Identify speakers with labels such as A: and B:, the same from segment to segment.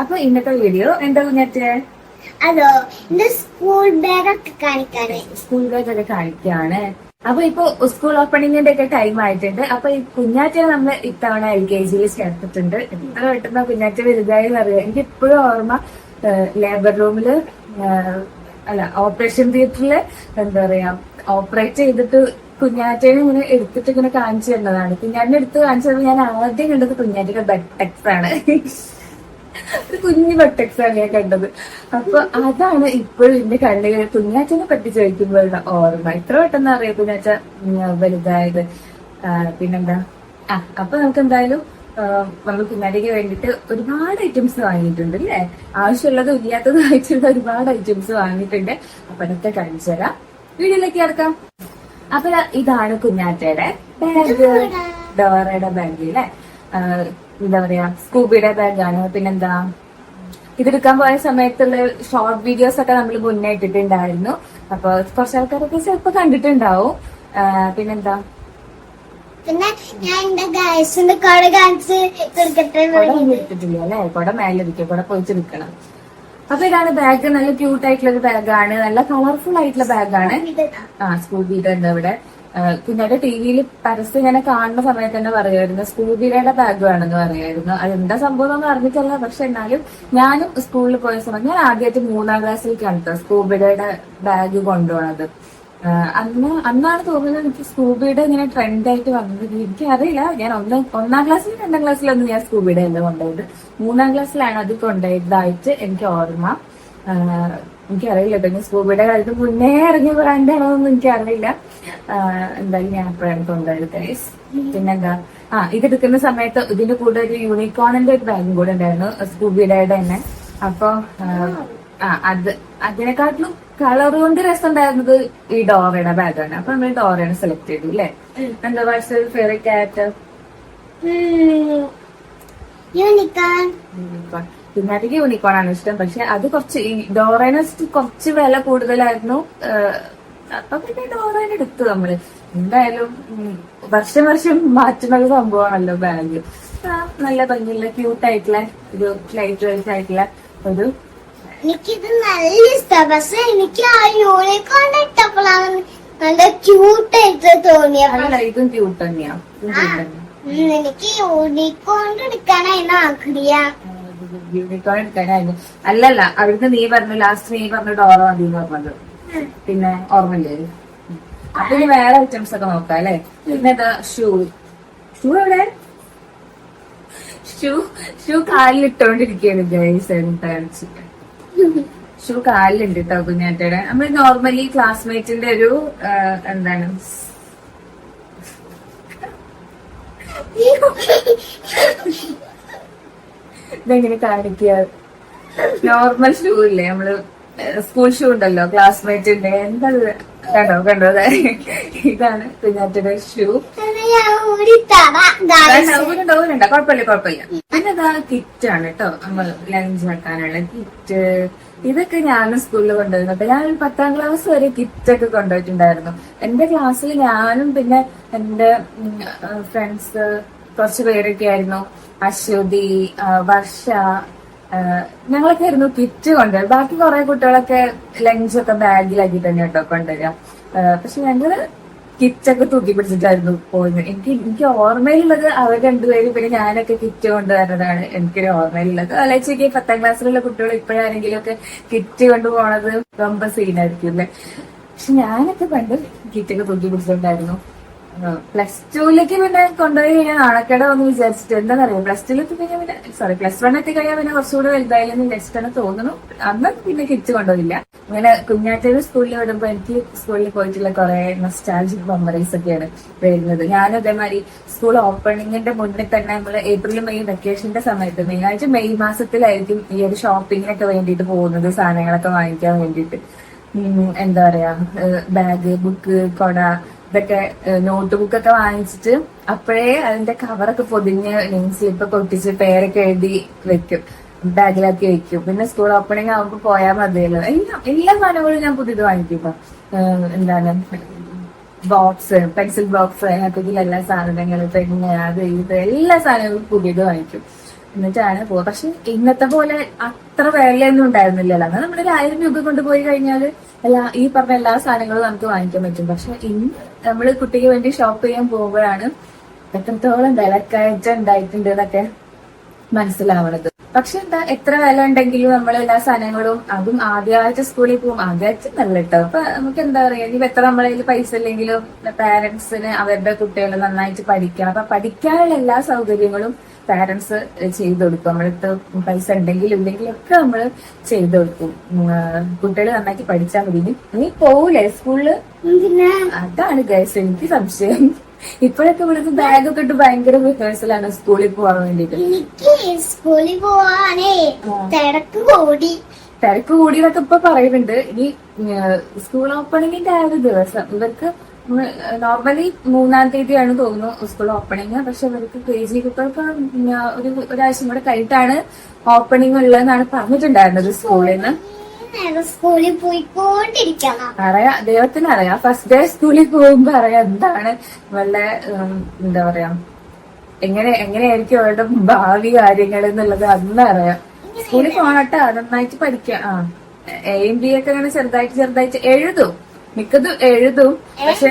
A: അപ്പൊ ഇന്നത്തെ വീഡിയോ എന്താ കുഞ്ഞാറ്റേ?
B: അതോ ഇന്ന് സ്കൂൾ ബാഗൊക്കെ കാണിക്കാണ്
A: സ്കൂൾ ബാഗൊക്കെ കാണിക്കാണ്. അപ്പൊ ഇപ്പൊ സ്കൂൾ ഓപ്പണിങ്ങിന്റെ ഒക്കെ ടൈം ആയിട്ടുണ്ട്. അപ്പൊ ഈ കുഞ്ഞാറ്റ നമ്മൾ ഇത്തവണ എൽ കെ ജിയിൽ ചേർത്തിട്ടുണ്ട്. എത്ര പെട്ടെന്ന് കുഞ്ഞാറ്റ വലുതായി അറിയാം. എനിക്ക് ഇപ്പോഴും ഓർമ്മ ലേബർ റൂമിൽ അല്ല ഓപ്പറേഷൻ തിയേറ്ററിൽ എന്താ പറയാ ഓപ്പറേറ്റ് ചെയ്തിട്ട് കുഞ്ഞാറ്റേനെ ഇങ്ങനെ എടുത്തിട്ട് ഇങ്ങനെ കാണിച്ചു തരുന്നതാണ്. കുഞ്ഞാറ്റിനെ എടുത്ത് കാണിച്ചു തന്നത് ഞാൻ ആദ്യം കണ്ടത് കുഞ്ഞാറ്റിന്റെ ബെറ്റക്സ് ആണ് ഒരു കുഞ്ഞു ബെട്ടക്സ് ആണ് ഞാൻ കണ്ടത്. അപ്പൊ അതാണ് ഇപ്പോഴും എന്റെ കണ്ണിൽ കുഞ്ഞാച്ചനെ പറ്റി ചോദിക്കുമ്പോഴുള്ള ഓർമ്മ. ഇത്ര പെട്ടെന്ന് അറിയാം കുഞ്ഞാച്ച വലുതായത്. പിന്നെന്താ? ആ അപ്പൊ നമുക്ക് എന്തായാലും നമ്മൾ കുഞ്ഞാറ്റയ്ക്ക് വേണ്ടിയിട്ട് ഒരുപാട് ഐറ്റംസ് വാങ്ങിയിട്ടുണ്ട് അല്ലേ? ആവശ്യമുള്ളതും ഇല്ലാത്തതുമായിട്ടുള്ള ഒരുപാട് ഐറ്റംസ് വാങ്ങിയിട്ടുണ്ട്. അപ്പൊ അതൊക്കെ കാണിച്ചു തരാം. വീഡിയോയിലേക്ക് കിടക്കാം. അപ്പൊ ഇതാണ് കുഞ്ഞാറ്റയുടെ ബാഗ്. ഡോറയുടെ ബാഗ് അല്ലെ എന്താ പറയാ സ്കൂബിയുടെ ബാഗാണ്. പിന്നെന്താ? ഇതെടുക്കാൻ പോയ സമയത്തുള്ള ഷോർട്ട് വീഡിയോസ് ഒക്കെ നമ്മൾ മുന്നേ ഇട്ടിട്ടുണ്ടായിരുന്നു. അപ്പൊ കുറച്ച് ആൾക്കാരൊക്കെ ചിലപ്പോ കണ്ടിട്ടുണ്ടാവും. പിന്നെന്താ?
B: പിന്നെ ഞാൻ എന്റെ ഗായസിന്റെ കാർഡ് കാണിച്ച് കൊടുക്കട്ടെ
A: കുട ഇട്ടിട്ടില്ല അല്ലെ കുട മേലിരിക്കും. കുട പൊളിച്ചെടുക്കണം അപ്പൊ ഇതാണ് ബാഗ് നല്ല ക്യൂട്ട് ആയിട്ടുള്ള ഒരു ബാഗാണ് നല്ല കളർഫുൾ ആയിട്ടുള്ള ബാഗാണ് ആ സ്കൂൾ ബീഡ് ഉണ്ട് ഇവിടെ കുഞ്ഞാന്റെ ടി വിയിൽ പരസ്യം ഇങ്ങനെ കാണുന്ന സമയത്ത് തന്നെ പറയുമായിരുന്നു സ്കൂൾ ബീഡയുടെ ബാഗ് വേണമെന്ന് പറയുമായിരുന്നു അതെന്താ സംഭവം എന്ന് അറിഞ്ഞിട്ടല്ല പക്ഷെ എന്നാലും ഞാനും സ്കൂളിൽ പോയ സമയത്ത് ഞാൻ ആദ്യമായിട്ട് മൂന്നാം സ്കൂൾ ബീഡയുടെ ബാഗ് കൊണ്ടുപോണത്. അന്ന് അന്നാണ് തോന്നുന്നത് എനിക്ക് സ്കൂബിയുടെ ഇങ്ങനെ ട്രെൻഡ് ആയിട്ട് വന്നത്. എനിക്ക് അറിയില്ല ഞാൻ ഒന്ന് ഒന്നാം ക്ലാസ്സിൽ രണ്ടാം ക്ലാസ്സിലൊന്നും ഞാൻ സ്കൂബിയുടെ അല്ല കൊണ്ടുപോയത്. മൂന്നാം ക്ലാസ്സിലാണ് അത് കൊണ്ടുപോയതായിട്ട് എനിക്ക് ഓർമ്മ. എനിക്കറിയില്ല. കേട്ടോ ഞാൻ സ്കൂബിയുടെ കാലത്ത് മുന്നേ ഇറങ്ങിയ എന്ന് എനിക്കറിയില്ല. എന്തായാലും ഞാൻ അപ്പോഴാണ് കൊണ്ടുപോയത് പിന്നെന്താ? ആ ഇത് എടുക്കുന്ന സമയത്ത് ഇതിന്റെ കൂടെ ഒരു യൂണിക്കോണിന്റെ ഒരു ബാഗും കൂടെ ഉണ്ടായിരുന്നു സ്കൂബിയുടെ തന്നെ. അപ്പൊ ആ, അത് അതിനെക്കാട്ടിലും കളർ കൊണ്ട് രസം ഉണ്ടായിരുന്നത് ഈ ഡോറയുടെ ബാഗാണ് അപ്പൊ നമ്മൾ ഡോറയാണ് സെലക്ട് ചെയ്തു അല്ലേ എന്താ വാട്സ് ഫേവറേറ്റ് ക്യാരക്ടർ
B: യൂണിക്കോൺ
A: പിന്നെ യൂണിക്കോൺ ആണ് ഇഷ്ടം. പക്ഷെ അത് കുറച്ച് ഈ ഡോറേനെ കുറച്ച് വില കൂടുതലായിരുന്നു. അപ്പൊ പിന്നെ ഡോറേനെ എടുത്തു നമ്മൾ. എന്തായാലും വർഷം വർഷം മാറ്റുന്ന ഒരു സംഭവമാണല്ലോ ബാഗ് നല്ല ഭംഗിയുള്ള ക്യൂട്ട് ആയിട്ടുള്ള ഒരു ലൈറ്റ് വെയിറ്റ് ആയിട്ടുള്ള ഒരു
B: എനിക്കിത് നല്ല ഇഷ്ടമാണ് പക്ഷെ എനിക്ക് ആ യൂണിക്കോൺ ഇട്ടപ്പോഴാണ് നല്ല ക്യൂട്ട് ആയിട്ട് തോന്നിയത്
A: ക്യൂട്ട് തന്നെയാ.
B: എനിക്ക് യൂണിക്കോൺ എടുക്കാനായിരുന്നു ആഗ്രഹം.
A: യൂണിക്കോൺ എടുക്കാനായിരുന്നു. അല്ലല്ല അവിടുന്ന് നീ പറഞ്ഞു ലാസ്റ്റ് നീ പറഞ്ഞു ഡോറ മതി എന്ന് പറഞ്ഞത് പിന്നെ ഓർമ്മയില്ലേ. അപ്പൊ ഇനി വേറെ ഐറ്റംസ് ഒക്കെ നോക്കാം അല്ലെ? പിന്നെ ഷൂ ഷൂ എവിടെ? ഷൂ ഷൂ കാലിൽ ഇട്ടോണ്ടിരിക്കുകയാണ് ഗൈസ് കാണിച്ചിട്ട് ഷൂ കാലിലുണ്ട് കേട്ടോ കുഞ്ഞാറ്റയുടെ. നമ്മൾ നോർമലി ക്ലാസ്മേറ്റിന്റെ ഒരു എന്താണ്? ഇതെങ്ങനെ കാണിക്കുക നോർമൽ ഷൂ ഇല്ലേ? നമ്മൾ സ്കൂൾ ഷൂ ഉണ്ടല്ലോ ക്ലാസ്മേറ്റിന്റെ എന്താ കണ്ടോ കണ്ടോ. ഇതാണ് കുഞ്ഞാറ്റയുടെ ഷൂ ഉണ്ടാവുന്നുണ്ട കുഴപ്പമില്ല കുഴപ്പമില്ല. പിന്നെ ഇതാ കിറ്റ് ആണ് കേട്ടോ നമ്മൾ ലഞ്ച് വെക്കാനുള്ള കിറ്റ് ഇതൊക്കെ ഞാനും സ്കൂളിൽ കൊണ്ടുവരുന്നുണ്ട് ഞാൻ ഒരു പത്താം ക്ലാസ് വരെ കിറ്റ് ഒക്കെ കൊണ്ടുപോയിട്ടുണ്ടായിരുന്നു. എന്റെ ക്ലാസ്സിൽ ഞാനും പിന്നെ എന്റെ ഫ്രണ്ട്സ് കുറച്ച് പേരൊക്കെ ആയിരുന്നു. അശ്വതി വർഷ ഞങ്ങളൊക്കെ ആയിരുന്നു കിറ്റ് കൊണ്ടുവരും ബാക്കി കുറെ കുട്ടികളൊക്കെ ലഞ്ചൊക്കെ ബാഗിലാക്കി തന്നെ കേട്ടോ കൊണ്ടുവരിക. പക്ഷെ ഞങ്ങൾ കിറ്റൊക്കെ തൂക്കി പിടിച്ചിട്ടായിരുന്നു പോയത് എനിക്ക് എനിക്ക് ഓർമ്മയിലുള്ളത് അവർ രണ്ടുപേരും പിന്നെ ഞാനൊക്കെ കിറ്റ് കൊണ്ടുവരുന്നതാണ് എനിക്കൊരു ഓർമ്മയിലുള്ളത് അല്ലേച്ചയ്ക്ക് പത്താം ക്ലാസ്സിലുള്ള കുട്ടികൾ ഇപ്പോഴാണെങ്കിലും ഒക്കെ കിറ്റ് കൊണ്ടുപോണത് ரொம்ப സീനായിരിക്കും അല്ലേ പക്ഷെ ഞാനൊക്കെ പണ്ട് കിറ്റൊക്കെ തൂക്കി പിടിച്ചിട്ടുണ്ടായിരുന്നു പ്ലസ് ടുവിലേക്ക് പിന്നെ കൊണ്ടുപോയി കഴിഞ്ഞാൽ നാണക്കേട ഒന്ന് വിചാരിച്ചിട്ട് എന്താണെന്നറിയാം പ്ലസ് ടുവിലേക്ക് കഴിഞ്ഞാൽ പിന്നെ സോറി പ്ലസ് വൺ എത്തി കഴിഞ്ഞാൽ പിന്നെ കുറച്ചുകൂടി വലുതായാലും നെക്സ്റ്റ് തോന്നുന്നു. അന്ന് പിന്നെ കിച്ച് കൊണ്ടുപോയില്ല അങ്ങനെ കുഞ്ഞാറ്റൂർ സ്കൂളിൽ വിടുമ്പോ എനിക്ക് സ്കൂളിൽ പോയിട്ടുള്ള കുറെ നൊസ്റ്റാൾജിക് മെമ്മറീസ് ഒക്കെയാണ് വരുന്നത്. ഞാൻ അതേമാതിരി സ്കൂൾ ഓപ്പണിങ്ങിന്റെ മുന്നിൽ തന്നെ നമ്മൾ ഏപ്രിൽ മെയ് വെക്കേഷന്റെ സമയത്ത് മെയ് ആഴ്ച മെയ് മാസത്തിലായിരിക്കും ഈ ഒരു ഷോപ്പിങ്ങിനൊക്കെ വേണ്ടിയിട്ട് പോകുന്നത് സാധനങ്ങളൊക്കെ വാങ്ങിക്കാൻ വേണ്ടിയിട്ട്. എന്താ പറയാ ബാഗ് ബുക്ക് കൊട ഇതൊക്കെ നോട്ട് ബുക്കൊക്കെ വാങ്ങിച്ചിട്ട് അപ്പോഴേ അതിന്റെ കവറൊക്കെ പൊതിഞ്ഞ് സ്ലിപ്പൊക്കെ ഒട്ടിച്ച് പേരൊക്കെ എഴുതി വെക്കും. ബാഗിലാക്കി വെക്കും. പിന്നെ സ്കൂൾ ഓപ്പണിംഗ് ആവുമ്പോ പോയാൽ മതിയല്ലോ. എല്ലാം എല്ലാ സാധനങ്ങളും ഞാൻ പുതിയത് വാങ്ങിക്കും ഇപ്പൊ. എന്താണ്? ബോക്സ് പെൻസിൽ ബോക്സ് അതിനകത്തേക്ക് എല്ലാ സാധനങ്ങളും പെണ്ണ് അത് ഇത് എല്ലാ സാധനങ്ങളും പുതിയത് വാങ്ങിക്കും. എന്നിട്ടാണ് പോകുക പക്ഷെ ഇന്നത്തെ പോലെ അത്ര വിലയൊന്നും ഉണ്ടായിരുന്നില്ലല്ലോ. അന്ന് നമ്മളൊരു ആയിരം രൂപ കൊണ്ടുപോയി കഴിഞ്ഞാൽ എല്ലാ ഈ പറഞ്ഞ എല്ലാ സാധനങ്ങളും നമുക്ക് വാങ്ങിക്കാൻ പറ്റും. പക്ഷെ ഇന്ന് നമ്മൾ കുട്ടിക്ക് വേണ്ടി ഷോപ്പ് ചെയ്യാൻ പോകുമ്പോഴാണ് എത്രത്തോളം വിലക്കയറ്റം ഉണ്ടായിട്ടുണ്ട് എന്നൊക്കെ മനസ്സിലാവണത്. പക്ഷെ എന്താ എത്ര വില ഉണ്ടെങ്കിലും നമ്മൾ എല്ലാ സാധനങ്ങളും അതും ആദ്യമായിട്ട് സ്കൂളിൽ പോകും. ആദ്യമായിട്ട് നല്ല കേട്ടോ അപ്പൊ നമുക്ക് എന്താ പറയാ ഇനി എത്ര നമ്മളെ പൈസ ഇല്ലെങ്കിലും പാരന്റ്സിന് അവരുടെ കുട്ടികൾ നന്നായിട്ട് പഠിക്കണം. അപ്പൊ പഠിക്കാനുള്ള എല്ലാ സൗകര്യങ്ങളും പാരന്റ്സ് ചെയ്തു കൊടുക്കും. നമ്മളടുത്ത് പൈസ ഉണ്ടെങ്കിലും ഇല്ലെങ്കിലും ഒക്കെ നമ്മൾ ചെയ്തു കൊടുക്കും. കുട്ടികൾ നന്നായിട്ട് പഠിച്ചാൽ മതി. ഇനി- നീ പോവൂലേ
B: സ്കൂളിൽ?
A: അതാണ് ഗൈസ് എനിക്ക് സംശയം. ഇപ്പോഴൊക്കെ ഇവിടുത്തെ ബാഗൊക്കെ ഇട്ട് ഭയങ്കര റിഹേഴ്സലാണ് സ്കൂളിൽ പോവാൻ വേണ്ടിട്ട്
B: എനിക്ക് സ്കൂളിൽ പോവാനേ തിരക്ക് കൂടി.
A: തിരക്ക് കൂടിയതൊക്കെ ഇപ്പൊ പറയുന്നുണ്ട്. ഇനി സ്കൂൾ ഓപ്പണിങ്ങിന്റെ ആ ഒരു ദിവസം. ഇവർക്ക് നോർമലി മൂന്നാം തീയതിയാണ് തോന്നുന്നു സ്കൂൾ ഓപ്പണിങ് പക്ഷെ ഇവർക്ക് കെ ജി കുട്ടികൾക്ക് ഒരു ഒരാഴ്ച കൂടെ കഴിഞ്ഞിട്ടാണ് ഓപ്പണിംഗ് ഉള്ളതെന്നാണ് പറഞ്ഞിട്ടുണ്ടായിരുന്നത് സ്കൂളിൽ നിന്ന്
B: നേരം സ്കൂളിൽ പോയിക്കൊണ്ടിരിക്കണം.
A: അറിയാം ദൈവത്തിന് അറിയാം ഫസ്റ്റ് ഡേ സ്കൂളിൽ പോകുമ്പോ അറിയാം എന്താണ് വല്ല എന്താ പറയാ എങ്ങനെ എങ്ങനെയായിരിക്കും അവരുടെ ഭാവി കാര്യങ്ങൾ എന്നുള്ളത് അന്ന് അറിയാം സ്കൂളിൽ പോകട്ടെ നന്നായിട്ട് പഠിക്കാം. ആ എയും ബി ഒക്കെ അങ്ങനെ ചെറുതായിട്ട് ചെറുതായിട്ട് എഴുതും. മിക്കതും എഴുതും. പക്ഷെ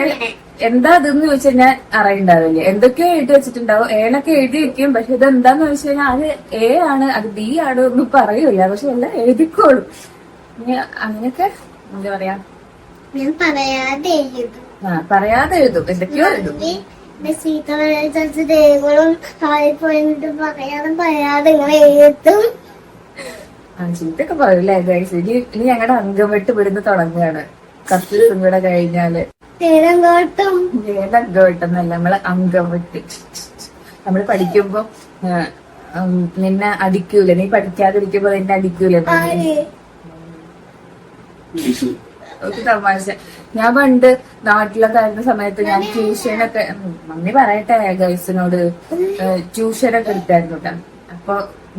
A: എന്താ അതെന്ന് ചോദിച്ചു കഴിഞ്ഞാൽ അറിയണ്ടാവില്ല. എന്തൊക്കെയോ എഴുതി വെച്ചിട്ടുണ്ടാവും. ഏനൊക്കെ എഴുതി വെക്കും. പക്ഷെ ഇത് എന്താന്ന് ചോദിച്ചു കഴിഞ്ഞാൽ അത് എ ആണ് അത് ബി ആണ് ഒന്നും പറയൂല. പക്ഷെ എല്ലാം എഴുതിക്കോളും. ഇനി അങ്ങനെയൊക്കെ എന്താ പറയാ?
B: ഞാൻ പറയാതെ എഴുതും.
A: ആ പറയാതെ എഴുതും. എന്തൊക്കെയോ എഴുതും.
B: പറയാതെ പറയാതെ ഇങ്ങനെ എഴുതും.
A: ആ ചീത്തൊക്കെ പറയൂലേ ഗൈസ് ഇനി ഇനി ഞങ്ങളുടെ അംഗം വെട്ട് വിടുന്ന് തുടങ്ങുകയാണ് കുറച്ച് ദിവസം കൂടെ കഴിഞ്ഞാൽ.
B: നേരം കോട്ടും
A: ഏത് അംഗം വെട്ടെന്നല്ല നമ്മളെ അംഗം വെട്ട് നമ്മൾ പഠിക്കുമ്പോ നിന്നെ അടിക്കൂല. നീ പഠിക്കാതിരിക്കുമ്പോ നിന്നെ അടിക്കൂല തമാശ. ഞാൻ പണ്ട് നാട്ടിലൊക്കെ ആയിരുന്ന സമയത്ത് ഞാൻ ട്യൂഷനൊക്കെ മമ്മി പറയട്ടെ ഗൈസിനോട് ട്യൂഷനൊക്കെ എടുത്തായിരുന്നു കേട്ടോ. അപ്പൊ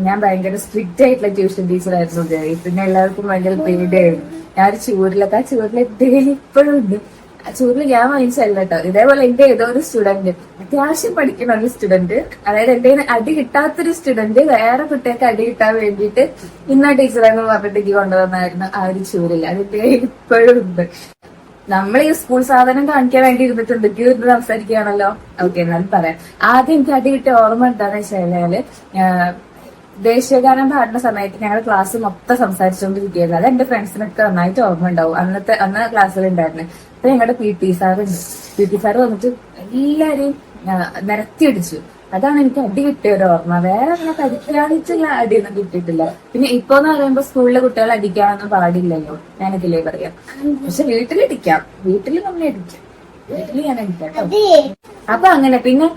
A: ഞാൻ ഭയങ്കര സ്ട്രിക്റ്റ് ആയിട്ടുള്ള ട്യൂഷൻ ടീച്ചറായിരുന്നു ഗൈസ് പിന്നെ എല്ലാവർക്കും ഭയങ്കര പേടിയായിരുന്നു. ഞാൻ ഒരു ചൂരിലൊക്കെ ആ ചൂരിൽ ഇപ്പോഴും ഉണ്ട്. ചൂരിൽ ഞാൻ വാങ്ങിച്ചല്ല കേട്ടോ ഇതേപോലെ എന്റെ ഏതോ ഒരു സ്റ്റുഡന്റ് അത്യാവശ്യം പഠിക്കുന്ന ഒരു സ്റ്റുഡന്റ് അതായത് എന്റെ അടി കിട്ടാത്തൊരു സ്റ്റുഡന്റ് വേറെ കുട്ടികൾക്ക് അടി കിട്ടാൻ വേണ്ടിയിട്ട് ഇന്ന ടീച്ചറെന്ന് എനിക്ക് കൊണ്ടുവന്നായിരുന്നു. ആ ഒരു ചൂരിൽ അതിന്റെ ഇപ്പോഴും ഉണ്ട്. നമ്മൾ ഈ സ്കൂൾ സാധനം കാണിക്കാൻ വേണ്ടി ഇരുന്നിട്ടുണ്ട്. ഇരുന്ന് സംസാരിക്കുകയാണല്ലോ. ഓക്കെ എന്നാലും പറയാം. ആദ്യം എനിക്ക് അടി കിട്ടിയ ഓർമ്മ എന്താണെന്ന് വെച്ച് കഴിഞ്ഞാൽ ദേശീയഗാനം പാടുന്ന സമയത്ത് ഞങ്ങൾ ക്ലാസ് മൊത്തം സംസാരിച്ചുകൊണ്ടിരിക്കുകയായിരുന്നു അത് എന്റെ ഫ്രണ്ട്സിനൊക്കെ നന്നായിട്ട് ഓർമ്മ ഉണ്ടാവും. അന്നത്തെ അന്ന് ക്ലാസ്സിൽ ഉണ്ടായിരുന്നു. അപ്പൊ ഞങ്ങളുടെ പി ടി സാർ ഉണ്ട് പി ടി സാർ വന്നിട്ട് എല്ലാരെയും നിരത്തിയടിച്ചു. അതാണ് എനിക്ക് അടി കിട്ടിയ ഒരു ഓർമ്മ. വേറെ അങ്ങനെ പഠിക്കാതിച്ചുള്ള അടിയൊന്നും കിട്ടിയിട്ടില്ല. പിന്നെ ഇപ്പൊ എന്ന് പറയുമ്പോ സ്കൂളിലെ കുട്ടികൾ അടിക്കാനൊന്നും പാടില്ലല്ലോ. ഞാനിതിലേ പറയാം. പക്ഷെ വീട്ടിലടിക്കാം. വീട്ടിൽ നമ്മളെ അടിക്കാം. വീട്ടിൽ ഞാൻ അടിക്കാം അപ്പൊ അങ്ങനെ. പിന്നെ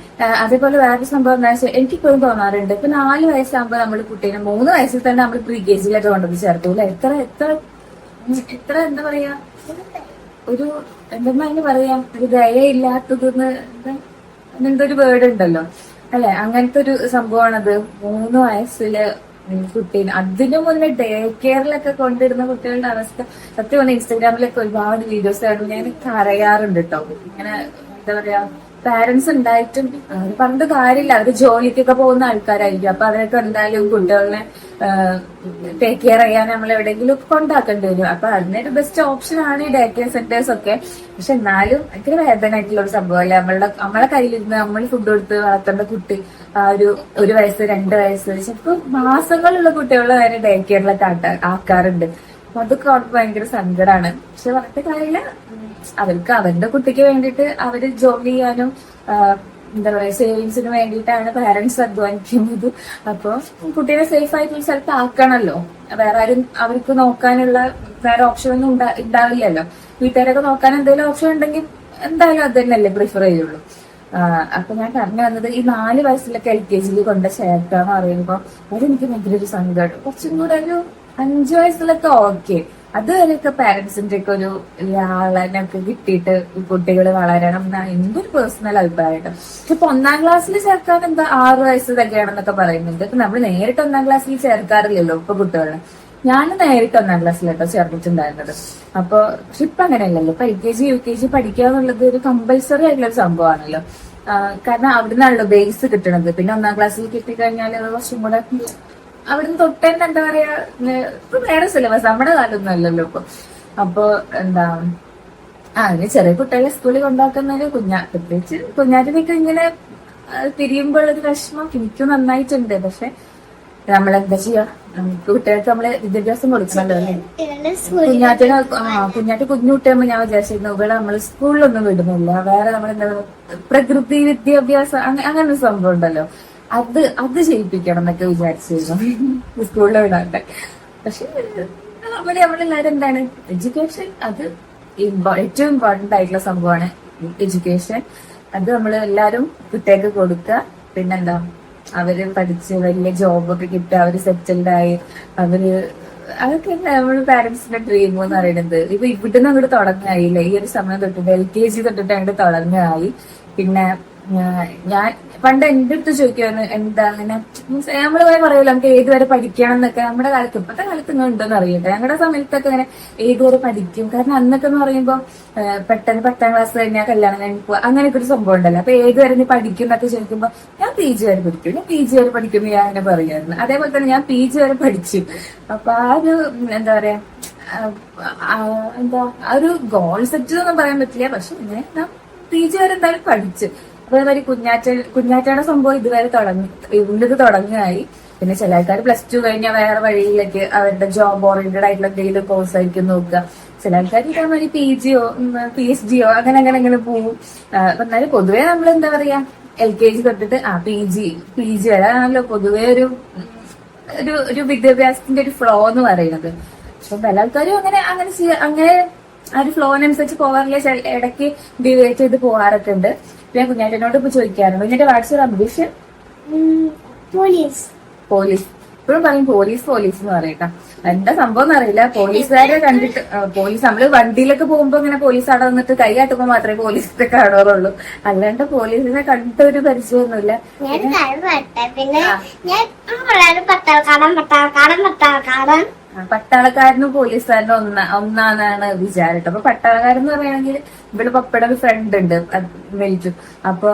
A: അതേപോലെ വേറെ സംഭവം എന്താ വെച്ചാൽ എനിക്കിപ്പോഴും തോന്നാറുണ്ട്. ഇപ്പൊ നാല് വയസ്സാകുമ്പോ നമ്മൾ കുട്ടീനെ മൂന്ന് വയസ്സിൽ തന്നെ നമ്മൾ പ്രീ കെ ജിയിലൊക്കെ കൊണ്ടുവന്ന് ചേർത്തൂല എത്ര എത്ര എത്ര എന്താ പറയാ? ഒരു എന്തെന്നാ അതിന് പറയാം? ഒരു ദയയില്ലാത്തതെന്ന് അങ്ങനത്തെ ഒരു വേർഡ് ഉണ്ടല്ലോ? അല്ലെ? അങ്ങനത്തെ ഒരു സംഭവമാണത്. മൂന്ന് വയസ്സിൽ കുട്ടി അതിനു മുന്നേ ഡേ കെയറിലൊക്കെ കൊണ്ടിരുന്ന കുട്ടികളുടെ അവസ്ഥ. സത്യം പറഞ്ഞാൽ ഇൻസ്റ്റാഗ്രാമിലൊക്കെ ഒരുപാട് വീഡിയോസ് കാണുമ്പോൾ ഞാൻ കരയാറുണ്ട് കേട്ടോ ഇങ്ങനെ എന്താ പറയാ പാരന്റ്സ് ഉണ്ടായിട്ടും അവർ പറഞ്ഞിട്ട് കാര്യമില്ല. അവർ ജോലിക്കൊക്കെ പോകുന്ന ആൾക്കാരായിരിക്കും. അപ്പൊ അവരൊക്കെ എന്തായാലും കുട്ടികളെ ടേക്ക് കെയർ ചെയ്യാൻ നമ്മൾ എവിടെയെങ്കിലും കൊണ്ടാക്കേണ്ടി വരും. അപ്പൊ അതിനൊരു ബെസ്റ്റ് ഓപ്ഷൻ ആണ് ഈ ഡേ കെയർ സെന്റേഴ്സ് ഒക്കെ. പക്ഷെ എന്നാലും ഭയങ്കര വേദനയായിട്ടുള്ള ഒരു സംഭവമല്ലേ? നമ്മളുടെ നമ്മളെ കയ്യിലിരുന്ന് നമ്മൾ ഫുഡ് കൊടുത്ത് വളർത്തേണ്ട കുട്ടി ആ ഒരു ഒരു വയസ്സ് രണ്ട് വയസ്സ് ചിലപ്പോ മാസങ്ങളുള്ള കുട്ടികൾ വരെ ഡേ കെയറിലൊക്കെ ആക്കാറുണ്ട്. അപ്പൊ അതൊക്കെ അവർക്ക് ഭയങ്കര സങ്കടമാണ് പക്ഷെ കാര്യമില്ല. ഉം, അവർക്ക് അവരുടെ കുട്ടിക്ക് വേണ്ടിയിട്ട് അവർ ജോബ് ചെയ്യാനും എന്താ പറയാ സേവിങ്സിന് വേണ്ടിയിട്ടാണ് പാരന്റ്സ് അധ്വാനിക്കുന്നത്. അപ്പൊ കുട്ടീനെ സേഫ് ആയിട്ടുള്ള സ്ഥലത്ത് ആക്കണല്ലോ. വേറെ ആരും അവർക്ക് നോക്കാനുള്ള വേറെ ഓപ്ഷൻ ഒന്നും ഉണ്ടാ- ഉണ്ടാവില്ലല്ലോ. വീട്ടുകാരൊക്കെ നോക്കാൻ എന്തെങ്കിലും ഓപ്ഷൻ ഉണ്ടെങ്കിൽ എന്തായാലും അത് തന്നെയല്ലേ പ്രിഫർ ചെയ്യുള്ളൂ. അപ്പൊ ഞാൻ പറഞ്ഞു വന്നത് ഈ നാല് വയസ്സിലൊക്കെ എൽ കെ ജിയിൽ കൊണ്ട് ചേർക്കാന്ന് പറയുമ്പോ അതെനിക്ക് ഭയങ്കര ഒരു സങ്കടം കുറച്ചും കൂടെ ഒരു അഞ്ചു വയസ്സിലൊക്കെ ഓക്കെ അതുവരെയൊക്കെ പാരന്റ്സിന്റെ ഒക്കെ ഒരു ലാളനൊക്കെ കിട്ടിയിട്ട് കുട്ടികൾ വളരണം എന്നാണ് എന്റെ ഒരു പേഴ്സണൽ അഭിപ്രായം ഇപ്പൊ ഒന്നാം ക്ലാസ്സിൽ ചേർക്കാൻ എന്താ ആറു വയസ്സ് തന്നെയാണെന്നൊക്കെ പറയുന്നുണ്ട്. ഇപ്പൊ നമ്മൾ നേരിട്ട് ഒന്നാം ക്ലാസ്സിൽ ചേർക്കാറില്ലല്ലോ ഇപ്പൊ കുട്ടികളെ. ഞാൻ നേരിട്ട് ഒന്നാം ക്ലാസ്സിലോട്ടോ ചേർന്നിട്ടുണ്ടായിരുന്നത്. അപ്പൊ പക്ഷെ ഇപ്പൊ അങ്ങനെയല്ലല്ലോ. ഇപ്പൊ L K G U K G പഠിക്കുക എന്നുള്ളത് ഒരു കമ്പൽസറി ആയിട്ടുള്ള ഒരു സംഭവമാണല്ലോ കാരണം അവിടുന്നാണല്ലോ ബേസ് കിട്ടണത്. പിന്നെ ഒന്നാം ക്ലാസ്സിൽ കിട്ടിക്കഴിഞ്ഞാൽ കുറച്ചും കൂടെ അവിടുന്ന് തൊട്ട് തന്നെ എന്താ പറയാ ഇപ്പൊ വേറെ സിലബസ് നമ്മുടെ കാലൊന്നും അല്ലല്ലോ ഇപ്പൊ. അപ്പൊ എന്താ ആ ചെറിയ കുട്ടികളെ സ്കൂളിൽ കൊണ്ടാക്കുന്നതിന് കുഞ്ഞാ പ്രത്യേകിച്ച് കുഞ്ഞാറ്റിനൊക്കെ ഇങ്ങനെ തിരിയുമ്പോൾ ഒരു വിഷമം എനിക്കും നന്നായിട്ടുണ്ട്. പക്ഷെ നമ്മളെന്താ ചെയ്യാ? നമുക്ക് കുട്ടികൾക്ക് നമ്മൾ വിദ്യാഭ്യാസം കൊടുക്കണല്ലോ അല്ലേ? കുഞ്ഞാറ്റിന് കുഞ്ഞാറ്റി കുഞ്ഞു ഞാൻ വിചാരിച്ചിരുന്നു ഇവിടെ നമ്മൾ സ്കൂളിലൊന്നും വിടുന്നില്ല. വേറെ നമ്മളെന്താ പ്രകൃതി വിദ്യാഭ്യാസം അങ്ങനെ ഒരു സംഭവം ഉണ്ടല്ലോ. അത് അത് ചെയ്യിപ്പിക്കണം എന്നൊക്കെ വിചാരിച്ചിരുന്നു. സ്കൂളിലെ വിടാണ്ട്. പക്ഷെ അവിടെ നമ്മളെല്ലാരും എന്താണ് എഡ്യൂക്കേഷൻ അത് ഏറ്റവും ഇമ്പോർട്ടന്റ് ആയിട്ടുള്ള സംഭവമാണ്. എഡ്യൂക്കേഷൻ അത് നമ്മൾ എല്ലാരും കുട്ടികൾക്ക് കൊടുക്കുക. പിന്നെന്താ അവർ പഠിച്ച് വലിയ ജോബൊക്കെ കിട്ടുക അവർ സെറ്റിൽഡ് ആയി അവർ അതൊക്കെ നമ്മുടെ പാരന്റ്സിന്റെ ഡ്രീം എന്ന് പറയുന്നത്. ഇപ്പൊ ഇവിടുന്ന് അങ്ങോട്ട് തുടങ്ങായില്ലേ? ഈ ഒരു സമയം തൊട്ടിട്ട് എൽ കെ ജി തൊട്ടിട്ട് അങ്ങോട്ട് തുടങ്ങായി. പിന്നെ ഞാൻ പണ്ട് എന്റെ അടുത്ത് ചോദിക്കുവായിരുന്നു എന്താ അങ്ങനെ? മീൻസ് നമ്മൾ പോയി പറയുമല്ലോ നമുക്ക് ഏത് വരെ പഠിക്കണം എന്നൊക്കെ? നമ്മുടെ കാലത്ത് ഇപ്പത്തെ കാലത്ത് ഇങ്ങനെ ഉണ്ടോന്ന് അറിയട്ടെ ഞങ്ങളുടെ സമയത്തൊക്കെ ഇങ്ങനെ ഏത് വരെ പഠിക്കും? കാരണം അന്നൊക്കെ എന്ന് പറയുമ്പോൾ പെട്ടെന്ന് പത്താം ക്ലാസ് കഴിഞ്ഞാൽ കല്യാണം കഴിഞ്ഞ് പോവാ. അങ്ങനെയൊക്കെ ഒരു സംഭവം ഉണ്ടല്ലോ. അപ്പൊ ഏത് വരെ നീ പഠിക്കും എന്നൊക്കെ ചോദിക്കുമ്പോൾ ഞാൻ പി ജി വരെ പഠിക്കും. ഞാൻ പി ജി വരെ പഠിക്കും ഞാൻ അങ്ങനെ പറയുമായിരുന്നു അതേപോലെ തന്നെ ഞാൻ പി ജി വരെ പഠിച്ചു. അപ്പൊ ആ ഒരു എന്താ പറയാ എന്താ ആ ഒരു ഗോൾ സെറ്റ് ഒന്നും പറയാൻ പറ്റില്ല. പക്ഷെ ഇങ്ങനെ ഞാൻ പി ജി വരെ എന്തായാലും പഠിച്ചു. അതേമാതിരി കുഞ്ഞാറ്റ കുഞ്ഞാറ്റയുടെ സംഭവം ഇതുവരെ തുടങ്ങി ഇന്നത് തുടങ്ങിയായി പിന്നെ ചില ആൾക്കാർ പ്ലസ് ടു കഴിഞ്ഞാൽ വേറെ വഴിയിലേക്ക് അവരുടെ ജോബ് ഓറിയന്റഡ് ആയിട്ടുള്ള എന്തെങ്കിലും കോഴ്സ് ആയിരിക്കും നോക്കുക. ചില ആൾക്കാർ ഇതേമാതിരി പി ജിയോ പി എച്ച് ഡിയോ അങ്ങനെ അങ്ങനെ അങ്ങനെ പോകും എന്നാലും പൊതുവേ നമ്മൾ എന്താ പറയാ എൽ കെ ജി തൊട്ടിട്ട് ആ പി ജി പി ജി വരാണല്ലോ പൊതുവേ ഒരു ഒരു ഒരു വിദ്യാഭ്യാസത്തിന്റെ ഒരു ഫ്ലോ എന്ന് പറയുന്നത്. പക്ഷെ പല ആൾക്കാരും അങ്ങനെ അങ്ങനെ അങ്ങനെ ആ ഒരു ഫ്ലോനനുസരിച്ച് പോകാറില്ല ഇടയ്ക്ക് ഡിവൈഡ് ചെയ്ത് പോകാറൊക്കെ ഉണ്ട്. പിന്നെ കുഞ്ഞാറ്റനോട് ഇപ്പൊ ചോദിക്കാറുണ്ട് what's WhatsApp ambition
B: police.
A: Police. ഇപ്പോഴും പറയും പോലീസ് പോലീസ് എന്ന് പറയട്ടാ എന്താ സംഭവം എന്നറിയില്ല. പോലീസുകാരെ കണ്ടിട്ട് പോലീസ് നമ്മൾ വണ്ടിയിലൊക്കെ പോകുമ്പോ ഇങ്ങനെ പോലീസ് അവിടെ വന്നിട്ട് കൈ കാട്ടുമ്പോ മാത്രമേ പോലീസിനെ കാണാറുള്ളൂ. അല്ലാണ്ട് പോലീസിനെ കണ്ട ഒരു പരിചയമൊന്നുമില്ല.
B: ഞാൻ പിന്നെ? ഞാൻ പത്താൾ കാണാൻ പത്താൾ കാണാൻ പത്താൾ
A: ആ, പട്ടാളക്കാരനും പോലീസുകാരനും ഒന്ന ഒന്നാന്നാണ് വിചാരം ട്ടോ. അപ്പൊ പട്ടാളക്കാരൻ എന്ന് പറയുകയാണെങ്കിൽ ഇവിടെ പപ്പയുടെ ഒരു ഫ്രണ്ട് ഉണ്ട് വെയിറ്റ് അപ്പൊ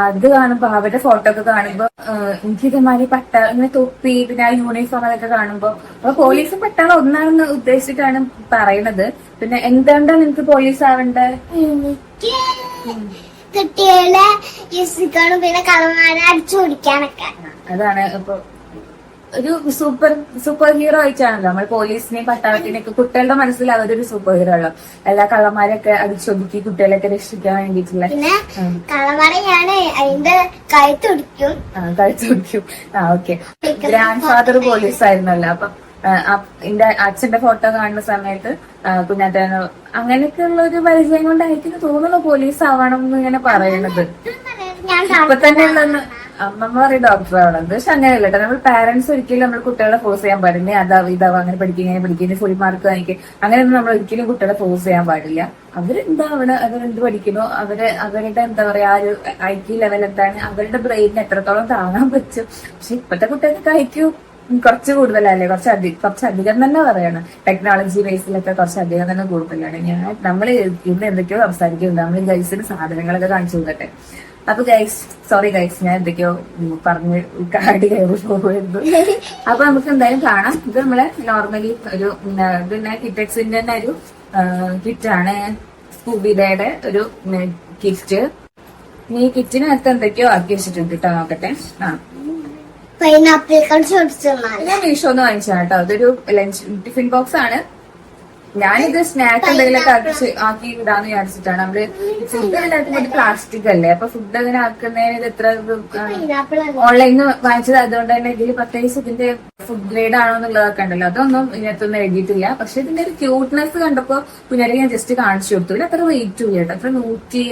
A: അത് കാണുമ്പോ അവരുടെ ഫോട്ടോ ഒക്കെ കാണുമ്പോ എനിക്ക് ഇതേമാതിരി പട്ടാള ഇങ്ങനെ തൊപ്പി പിന്നെ ആ യൂണിഫോം അതൊക്കെ കാണുമ്പോ അപ്പൊ പോലീസും പട്ടാളം ഒന്നാണെന്ന് ഉദ്ദേശിച്ചിട്ടാണ് പറയണത്. പിന്നെ എന്തുകൊണ്ടാണ് നിനക്ക് പോലീസ് ആവണ്ടേ?
B: കുട്ടികളെ പിന്നെ കളമാരെ അടിച്ചു പിടിക്കാനൊക്കെ
A: അതാണ് ഇപ്പൊ ഒരു സൂപ്പർ സൂപ്പർ ഹീറോ ആയിട്ടാണല്ലോ നമ്മൾ പോലീസിനെയും പട്ടാളത്തിനെയൊക്കെ കുട്ടികളുടെ മനസ്സിൽ അവരൊരു സൂപ്പർ ഹീറോ ആണല്ലോ. എല്ലാ കള്ളന്മാരെയൊക്കെ അടിച്ചൊതുക്കി കുട്ടികളെയൊക്കെ രക്ഷിക്കാൻ വേണ്ടിയിട്ടുള്ള.
B: പിന്നെ കളമാര ഞാൻ അതിന്റെ കഴുത്തൊടിക്കും.
A: ആ, കഴിച്ചു കുടിക്കും ആ ഓക്കെ. ഗ്രാൻഡ് ഫാദർ പോലീസ് ആയിരുന്നല്ലോ അപ്പൊ എന്റെ അച്ഛന്റെ ഫോട്ടോ കാണുന്ന സമയത്ത് കുഞ്ഞാറ്റനോ അങ്ങനെയൊക്കെ ഉള്ള ഒരു പരിചയം കൊണ്ടായിരിക്കും തോന്നുന്നു പോലീസ് ആവണം എന്ന് ഇങ്ങനെ പറയണത് ഇപ്പൊ തന്നെ അമ്മമ്മ പറയും ഡോക്ടർ ആവണത്. പക്ഷെ അങ്ങനെയല്ല കേട്ടോ നമ്മൾ പാരന്റ്സ് ഒരിക്കലും നമ്മൾ കുട്ടികളെ ഫോഴ്സ് ചെയ്യാൻ പാടില്ല. അതാവും ഇതാവും അങ്ങനെ പഠിക്കുക ഇങ്ങനെ പഠിക്കുക ഫുൾ മാർക്ക് വാങ്ങിക്കുക അങ്ങനെയൊന്നും നമ്മൾ ഒരിക്കലും കുട്ടികളെ ഫോഴ്സ് ചെയ്യാൻ പാടില്ല. അവരെന്താ അവരെന്ത് പഠിക്കണോ അവർ അവരുടെ എന്താ പറയാ ആ ഒരു ഐ ക്യു ലെവൽ എന്താണ്? അവരുടെ ബ്രെയിനിന് എത്രത്തോളം താങ്ങാൻ പറ്റും? പക്ഷെ ഇപ്പത്തെ കുട്ടികൾക്ക് ഐ ക്യു കുറച്ച് കൂടുതലല്ലേ? കുറച്ച് അധികം കുറച്ച് അധികം തന്നെ പറയണം. ടെക്നോളജി ബേസിലൊക്കെ കുറച്ച് അധികം തന്നെ കൂടുതലാണ്. ഞാൻ നമ്മൾ ഇന്ന് എന്തൊക്കെയോ സംസാരിക്കുന്നുണ്ട്. നമ്മൾ ഗൈസിന് സാധനങ്ങളൊക്കെ കാണിച്ചു കൊടുക്കട്ടെ. അപ്പൊ ഗൈസ് സോറി ഗൈസ് ഞാൻ എന്തൊക്കെയോ പറഞ്ഞ് കാട് കയറി പോകുമായിരുന്നു അപ്പൊ നമുക്ക് എന്തായാലും കാണാം. ഇത് നമ്മളെ നോർമലി ഒരു പിന്നെ കിറ്റക്സിന്റെ തന്നെ ഒരു കിറ്റാണ് സ്കൂബിതയുടെ ഒരു കിറ്റ് ഈ കിറ്റിനകത്ത് എന്തൊക്കെയോ ആക്കി വെച്ചിട്ടുണ്ട് കേട്ടോ നോക്കട്ടെ. ആ.
B: പൈനാപ്പിൾ
A: ഞാൻ മീഷോന്ന് വാങ്ങിച്ചാട്ടോ അതൊരു ലഞ്ച് ടിഫിൻ ബോക്സ് ആണ്. ഞാനിത് സ്നാക്ക് എന്തെങ്കിലുമൊക്കെ ആക്കി. ആക്കി ഇടാന്ന് വിചാരിച്ചിട്ടാണ്. നമ്മൾ ഫുഡ് ഉണ്ടാക്കുമ്പോൾ പ്ലാസ്റ്റിക് അല്ലേ? അപ്പൊ ഫുഡ് അങ്ങനെ ആക്കുന്നതിന് ഇത് എത്ര ഓൺലൈനിൽ നിന്ന് വാങ്ങിച്ചത് അതുകൊണ്ട് തന്നെ ഇതിൽ പ്രത്യേകിച്ച് ഇതിന്റെ ഫുഡ് ഗ്രേഡ് ആണോ എന്നുള്ളതൊക്കെ ഉണ്ടല്ലോ. അതൊന്നും ഇതിനകത്തൊന്നും എഴുതിയിട്ടില്ല. പക്ഷെ ഇതിന്റെ ഒരു ക്യൂട്ട്നെസ് കണ്ടപ്പോ പുനരെ ഞാൻ ജസ്റ്റ് കാണിച്ചു കൊടുത്തു. ഇല്ല അത്ര റേറ്റ് ഇല്ല കേട്ടോ. അത്ര നൂറ്റി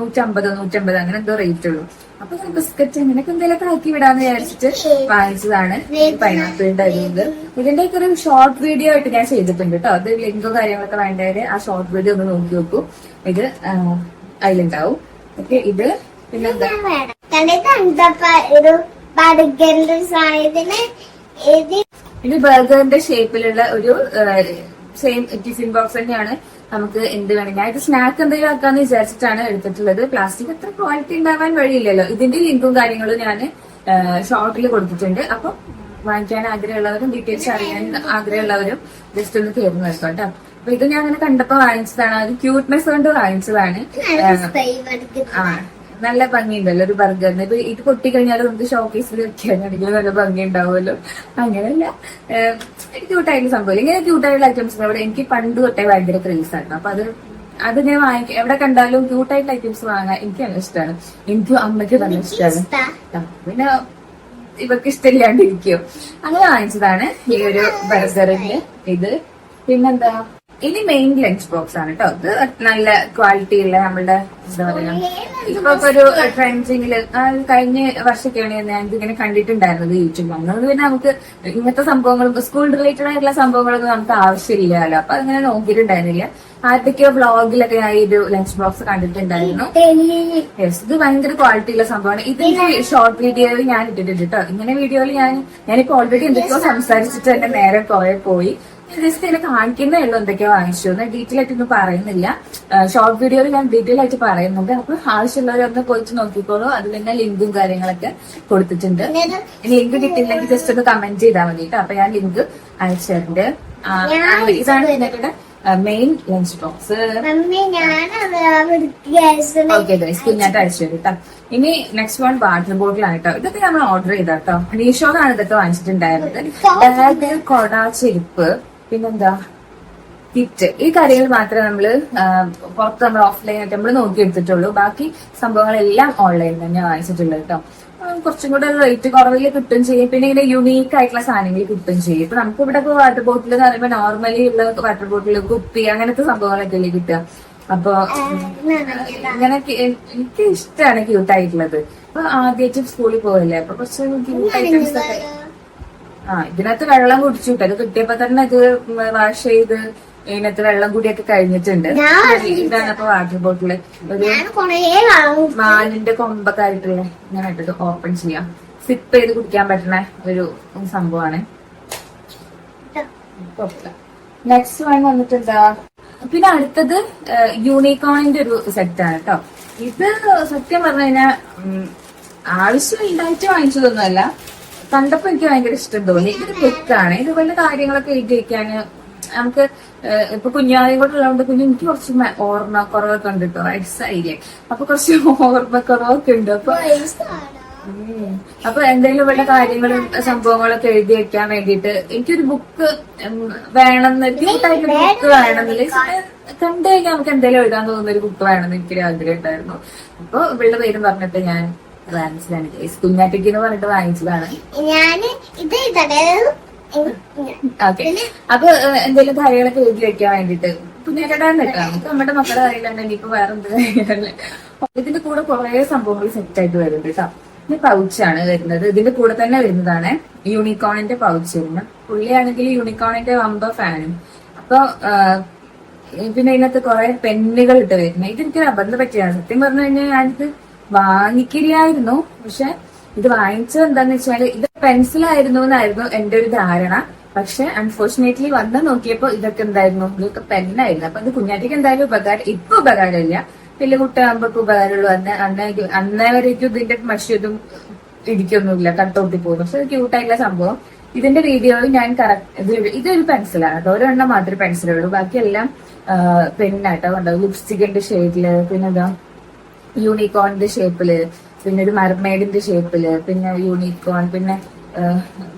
A: നൂറ്റമ്പത് നൂറ്റമ്പത് അങ്ങനെ എന്തോ റേറ്റ് ഉള്ളൂ. അപ്പൊ ബിസ്ക്കറ്റ് അങ്ങനെയൊക്കെ എന്തെങ്കിലുമൊക്കെ ആക്കി വിടാന്ന് വിചാരിച്ചിട്ട് വാങ്ങിച്ചതാണ് പൈനാപ്പിളിന്റെ ഇത്. ഇതിന്റെ ഒക്കെ ഒരു ഷോർട്ട് വീഡിയോ ആയിട്ട് ഞാൻ ചെയ്തിട്ടുണ്ട് കേട്ടോ. അത് ലിങ്കോ കാര്യങ്ങളൊക്കെ വേണ്ടവര് ആ ഷോർട്ട് വീഡിയോ ഒന്ന് നോക്കി നോക്കൂ. ഇത് അതിലുണ്ടാവും. ഓക്കെ ഇത്
B: ഇത്
A: ബർഗറിന്റെ ഷേപ്പിലുള്ള ഒരു സെയിം ടിഫിൻ ബോക്സ് തന്നെയാണ് നമുക്ക് എന്ത് വേണമെങ്കിൽ ഇത് സ്നാക്ക് എന്തെങ്കിലും ആക്കാന്ന് വിചാരിച്ചിട്ടാണ് എടുത്തിട്ടുള്ളത്. പ്ലാസ്റ്റിക് അത്ര ക്വാളിറ്റി ഉണ്ടാവാൻ വഴിയില്ലല്ലോ. ഇതിന്റെ ലിങ്കും കാര്യങ്ങളും ഞാൻ ഷോർട്ടിൽ കൊടുത്തിട്ടുണ്ട്. അപ്പം വാങ്ങിക്കാൻ ആഗ്രഹമുള്ളവരും ഡീറ്റെയിൽസ് അറിയാൻ ആഗ്രഹമുള്ളവരും ജസ്റ്റ് ഒന്ന് തീർന്നു നോക്കാം കേട്ടോ. അപ്പൊ ഇത് ഞാൻ അങ്ങനെ കണ്ടപ്പോ വാങ്ങിച്ചതാണ്. അത് ക്യൂട്ട്നെസ് കൊണ്ട് വാങ്ങിച്ചതാണ്. ആ. നല്ല ഭംഗിയുണ്ടല്ലോ ഒരു ബർഗറിന് ഇപ്പൊ ഇത് പൊട്ടിക്കഴിഞ്ഞാൽ നമുക്ക് ഷോക്കേസിൽ വെക്കാനാണെങ്കിൽ നല്ല ഭംഗി ഉണ്ടാവുമല്ലോ അങ്ങനെയല്ല ക്യൂട്ടായിട്ടുള്ള സംഭവം. ഇങ്ങനെ ക്യൂട്ടായിട്ടുള്ള ഐറ്റംസ് അവിടെ എനിക്ക് പണ്ട് തൊട്ടേ ഭയങ്കര ക്രേസ് ആണ് അപ്പൊ അത് അത് ഞാൻ വാങ്ങിക്ക എവിടെ കണ്ടാലും ക്യൂട്ടായിട്ടുള്ള ഐറ്റംസ് വാങ്ങാൻ എനിക്ക് നല്ല ഇഷ്ടമാണ്. എനിക്കും അമ്മയ്ക്ക് നല്ല ഇഷ്ടമാണ്. പിന്നെ ഇവർക്ക് ഇഷ്ടമില്ലാണ്ടിരിക്കോ. അങ്ങനെ വാങ്ങിച്ചതാണ് ഈ ഒരു ബർഗറിന്റെ ഇത് പിന്നെന്താ? ഇനി മെയിൻ ലഞ്ച് ബോക്സ് ആണ് കേട്ടോ ഇത് നല്ല ക്വാളിറ്റി ഉള്ള നമ്മളുടെ എന്താ പറയാ ഇപ്പൊ ഒരു ട്രെൻഡിങ്ങിൽ കഴിഞ്ഞ വർഷമൊക്കെയാണ് ഞാൻ ഇതിങ്ങനെ കണ്ടിട്ടുണ്ടായിരുന്നത് യൂട്യൂബിൽ. അങ്ങനെ പിന്നെ നമുക്ക് ഇങ്ങനത്തെ സംഭവങ്ങളും സ്കൂൾ റിലേറ്റഡ് ആയിട്ടുള്ള സംഭവങ്ങളൊന്നും നമുക്ക് ആവശ്യമില്ലല്ലോ. അപ്പൊ അങ്ങനെ നോക്കിയിട്ടുണ്ടായിരുന്നില്ല. ആദ്യമൊക്കെയോ വ്ളോഗിലൊക്കെ ഞാൻ ഈ ഒരു ലഞ്ച് ബോക്സ് കണ്ടിട്ടുണ്ടായിരുന്നു. യെസ് ഇത് ഭയങ്കര ക്വാളിറ്റി ഉള്ള സംഭവമാണ്. ഇതിന്റെ ഷോർട്ട് വീഡിയോ ഞാൻ ഇട്ടിട്ടുണ്ട് കേട്ടോ ഇങ്ങനെ വീഡിയോയിൽ ഞാൻ ഞാനിപ്പോ ഓൾറെഡി എന്തൊക്കെയോ സംസാരിച്ചിട്ട് എന്റെ നേരെ കുറെ പോയി. ഇതിനെ കാണിക്കുന്നേ ഉള്ളൂ എന്തൊക്കെയാ വാങ്ങിച്ചു. എന്നാൽ ഡീറ്റെയിൽ ആയിട്ട് ഒന്നും പറയുന്നില്ല ഷോർട്ട് വീഡിയോയിൽ ഞാൻ ഡീറ്റെയിൽ ആയിട്ട് പറയുന്നുണ്ട്. അപ്പൊ ആവശ്യമുള്ളവരൊന്ന് പോയിട്ട് നോക്കിക്കോളൂ. അതിൽ തന്നെ ലിങ്കും കാര്യങ്ങളൊക്കെ കൊടുത്തിട്ടുണ്ട്. ലിങ്ക് കിട്ടിയില്ലെങ്കിൽ ജസ്റ്റ് ഒന്ന് കമന്റ് ചെയ്താൽ മതി കേട്ടോ അപ്പൊ ഞാൻ ലിങ്ക് അയച്ചിട്ടുണ്ട്. ഇതാണ് ഇതിന്റെ
B: main lunch box
A: okay guys Kunjattu അയച്ചു തരും കേട്ടോ ഇനി നെക്സ്റ്റ് വൺ വാട്ടർ ബോട്ടിൽ ആയിട്ടോ ഇതൊക്കെ നമ്മൾ ഓർഡർ ചെയ്ത കേട്ടോ മീഷോന്നാണ് ഇതൊക്കെ വാങ്ങിച്ചിട്ടുണ്ടായിരുന്നത്. ബാഗ് കൊട ചെരുപ്പ്. പിന്നെന്താ? കിറ്റ് ഈ കാര്യങ്ങൾ മാത്രമേ നമ്മൾ പുറത്ത് നമ്മൾ ഓഫ്ലൈൻ ആയിട്ട് നമ്മൾ നോക്കി എടുത്തിട്ടുള്ളൂ. ബാക്കി സംഭവങ്ങളെല്ലാം ഓൺലൈൻ തന്നെ വാങ്ങിച്ചിട്ടുള്ളത് കേട്ടോ കുറച്ചും കൂടെ റേറ്റ് കുറവിൽ കിട്ടും ചെയ്യും. പിന്നെ ഇങ്ങനെ യുണീക്ക് ആയിട്ടുള്ള സാധനങ്ങൾ കിട്ടും ചെയ്യും. ഇപ്പൊ നമുക്ക് ഇവിടെ വാട്ടർ ബോട്ടിൽ എന്ന് പറയുമ്പോൾ നോർമലി ഉള്ള വാട്ടർ ബോട്ടിൽ കുപ്പി അങ്ങനത്തെ സംഭവങ്ങളൊക്കെ അല്ലേ കിട്ടുക? അപ്പൊ ഇങ്ങനെ എനിക്ക് ഇഷ്ടമാണ് ക്യൂട്ട് ആയിട്ടുള്ളത്. അപ്പൊ ആദ്യമായിട്ട് സ്കൂളിൽ പോകല്ലേ അപ്പൊ കുറച്ച് ക്യൂട്ട് ഐറ്റംസ് ഒക്കെ ആ ഇതിനകത്ത് വെള്ളം കുടിച്ചു അത് കിട്ടിയപ്പോ തന്നെ ഇത് വാഷ് ചെയ്ത് ഇതിനകത്ത് വെള്ളം കൂടിയൊക്കെ കഴിഞ്ഞിട്ടുണ്ട്. ഇതാണ് അപ്പൊ വാട്ടർ ബോട്ടിൽ ഒരു
B: ഞാൻ
A: മാനിന്റെ കൊമ്പൊക്കെ ആയിട്ടുള്ള ഇങ്ങനെ ഇട്ടത് ഓപ്പൺ ചെയ്യാം. സിപ്പ് ചെയ്ത് കുടിക്കാൻ പറ്റുന്ന ഒരു സംഭവമാണ്. നെക്സ്റ്റ് വൺ വന്നിട്ടുണ്ടാ പിന്നെ അടുത്തത് യൂണിക്കോണിന്റെ ഒരു സെറ്റ് ആണ് കേട്ടോ ഇത് സത്യം പറഞ്ഞു കഴിഞ്ഞാൽ ആവശ്യം ഉണ്ടായിട്ട് വാങ്ങിച്ചതൊന്നുമല്ല. കണ്ടപ്പോ എനിക്ക് ഭയങ്കര ഇഷ്ടം തോന്നി. ഇതൊരു ബുക്കാണ് ഇതുപോലെ കാര്യങ്ങളൊക്കെ എഴുതി വെക്കാൻ നമുക്ക് ഇപ്പൊ കുഞ്ഞാതെയും കൂടെ ഉള്ളതുകൊണ്ട് കുഞ്ഞു എനിക്ക് കുറച്ച് ഓർമ്മ കുറവൊക്കെ ഉണ്ട് കേട്ടോ വയസ്സായില്ലേ അപ്പൊ കുറച്ച് ഓർമ്മ കുറവൊക്കെ ഉണ്ട്. അപ്പൊ അപ്പൊ എന്തെങ്കിലും വല്ല കാര്യങ്ങളും സംഭവങ്ങളൊക്കെ എഴുതി വെക്കാൻ വേണ്ടിയിട്ട് എനിക്കൊരു ബുക്ക് വേണമെന്ന് ബുക്ക് വേണമെന്നില്ല. കണ്ടു കഴിഞ്ഞാൽ നമുക്ക് എന്തെങ്കിലും എഴുതാൻ തോന്നുന്ന ഒരു ബുക്ക് വേണമെന്ന് എനിക്കൊരു ആഗ്രഹം ഉണ്ടായിരുന്നു. അപ്പൊ ഇവളുടെ പേരും പറഞ്ഞിട്ട് ഞാൻ ഗൈസ് കുഞ്ഞാറ്റയ്ക്ക് എന്ന് പറഞ്ഞിട്ട് വാങ്ങിച്ചതാണ്.
B: ഞാൻ ഇത്
A: ഓക്കെ അപ്പൊ എന്തെങ്കിലും കാര്യങ്ങളൊക്കെ എഴുതി വെക്കാൻ വേണ്ടിട്ട്. കുഞ്ഞാറ്റടാൻ കേട്ടോ. നമുക്ക് നമ്മുടെ മക്കളുടെ കാര്യമില്ലാണ്ട് ഇനിയിപ്പോ വേറെ എന്ത് കാര്യമല്ലേ ഇതിന്റെ കൂടെ കുറെ സംഭവങ്ങൾ സെറ്റ് ആയിട്ട് വരുന്നുണ്ട് കേട്ടോ ഇത് പൗച്ചാണ് വരുന്നത്. ഇതിന്റെ കൂടെ തന്നെ വരുന്നതാണ് യൂണിക്കോണിന്റെ പൗച്ച് വരുന്നത്. പുള്ളിയാണെങ്കിൽ യൂണിക്കോണിന്റെ വമ്പ ഫാനും അപ്പൊ പിന്നെ ഇതിനകത്ത് കുറെ പെന്നുകൾ ഇട്ട് വരുന്നത്. ഇതെനിക്ക് അബദ്ധം പറ്റിയാണ്. സത്യം പറഞ്ഞു കഴിഞ്ഞാൽ ഞാനിത് വാങ്ങിക്കില്ലായിരുന്നു. പക്ഷെ ഇത് വാങ്ങിച്ചത് എന്താന്ന് വെച്ചാൽ ഇത് പെൻസിലായിരുന്നു എന്നായിരുന്നു എന്റെ ഒരു ധാരണ. പക്ഷെ അൺഫോർച്ചുനേറ്റ്ലി വന്ന് നോക്കിയപ്പോ ഇതൊക്കെ എന്തായിരുന്നു? ഇതൊക്കെ പെന്നായിരുന്നു. അപ്പൊ ഇത് കുഞ്ഞാറ്റിക്ക് എന്തായാലും ഉപകാരം ഇപ്പൊ ഉപകാരമില്ല. വലിയ കുട്ടിയാകുമ്പോ ഇപ്പൊ ഉപകാരമുള്ളൂ. അന്ന് അന്നേ അന്നേ വരേക്കും ഇതിന്റെ മഷിയതും ഇരിക്കൊന്നുമില്ല കട്ടൗട്ടി പോകും പക്ഷെ ക്യൂട്ടായിട്ടുള്ള സംഭവം. ഇതിന്റെ വീഡിയോയിൽ ഞാൻ കറക്റ്റ് ഇത് ഇതൊരു പെൻസിലാണ്. കേട്ടോ ഒരെണ്ണം മാത്രമേ പെൻസിലുള്ളൂ. ബാക്കിയെല്ലാം പെണ്ണാട്ടോ കണ്ടോ? ലിപ്സ്റ്റിക്കിന്റെ ഷെയ്ഡിൽ പിന്നെന്താ? യൂണിക്കോണിന്റെ ഷേപ്പിൽ പിന്നെ ഒരു മർമേഡിന്റെ ഷേപ്പിൽ പിന്നെ യൂണിക്കോൺ പിന്നെ